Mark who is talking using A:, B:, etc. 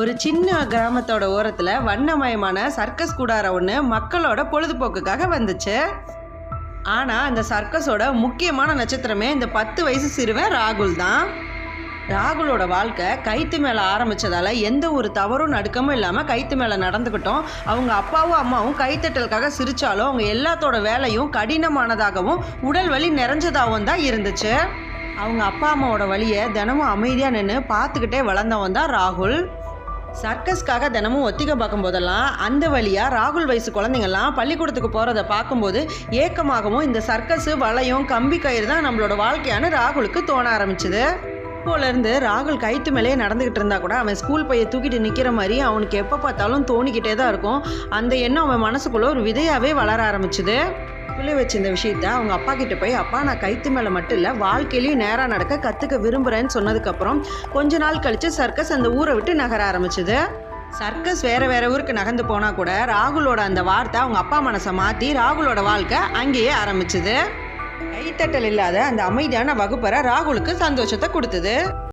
A: ஒரு சின்ன கிராமத்தோட ஓரத்தில் வண்ணமயமான சர்க்கஸ் கூடாரம் ஒன்று மக்களோட பொழுதுபோக்குக்காக வந்துச்சு. ஆனால் அந்த சர்க்கஸோட முக்கியமான நட்சத்திரமே இந்த பத்து வயசு சிறுவன் ராகுல் தான். ராகுலோட வாழ்க்கை கைத்து மேலே ஆரம்பிச்சதால எந்த ஒரு தவறும் நடுக்கமும் இல்லாமல் கைத்து மேலே நடந்துக்கிட்டோம் அவங்க அப்பாவும் அம்மாவும் கைத்தட்டலுக்காக சிரிச்சாலும் அவங்க எல்லாத்தோட வேலையும் கடினமானதாகவும் உடல் வலி நிறைஞ்சதாகவும் தான் இருந்துச்சு. அவங்க அப்பா அம்மாவோட வழியை தினமும் அமைதியாக நின்று பார்த்துக்கிட்டே வளர்ந்தவன் தான் ராகுல். சர்க்கஸ்க்காக தினமும் ஒத்திகை பார்க்கும் போதெல்லாம் அந்த வழியாக ராகுல் வயசு குழந்தைங்கள்லாம் பள்ளிக்கூடத்துக்கு போகிறத பார்க்கும்போது ஏக்கமாகவும் இந்த சர்க்கஸ் வளையம் கம்பி கயிறு தான் நம்மளோட வாழ்க்கையான ராகுலுக்கு தோண ஆரம்பிச்சுது. அப்போலேருந்து ராகுல் கைத்து மேலேயே நடந்துக்கிட்டு இருந்தா கூட அவன் ஸ்கூல் பையை தூக்கிட்டு நிற்கிற மாதிரி அவனுக்கு எப்போ பார்த்தாலும் தோணிக்கிட்டே தான் இருக்கும். அந்த எண்ணம் அவன் மனசுக்குள்ளே ஒரு விதையாகவே வளர ஆரம்பிச்சுது. பிள்ளை வச்ச இந்த விஷயத்த அவங்க அப்பா கிட்ட போய் அப்பா நான் கைத்து மேலே மட்டும் இல்லை வாழ்க்கையிலையும் நேராக நடக்க கற்றுக்க விரும்புகிறேன்னு சொன்னதுக்கப்புறம் கொஞ்ச நாள் கழித்து சர்க்கஸ் அந்த ஊரை விட்டு நகர ஆரம்பிச்சது. சர்க்கஸ் வேற வேற ஊருக்கு நகர்ந்து போனால் கூட ராகுலோட அந்த வார்த்தை அவங்க அப்பா மனசை மாற்றி ராகுலோட வாழ்க்கை அங்கேயே ஆரம்பிச்சுது. கைத்தட்டல் இல்லாத அந்த அமைதியான வகுப்பறை ராகுலுக்கு சந்தோஷத்தை கொடுத்தது.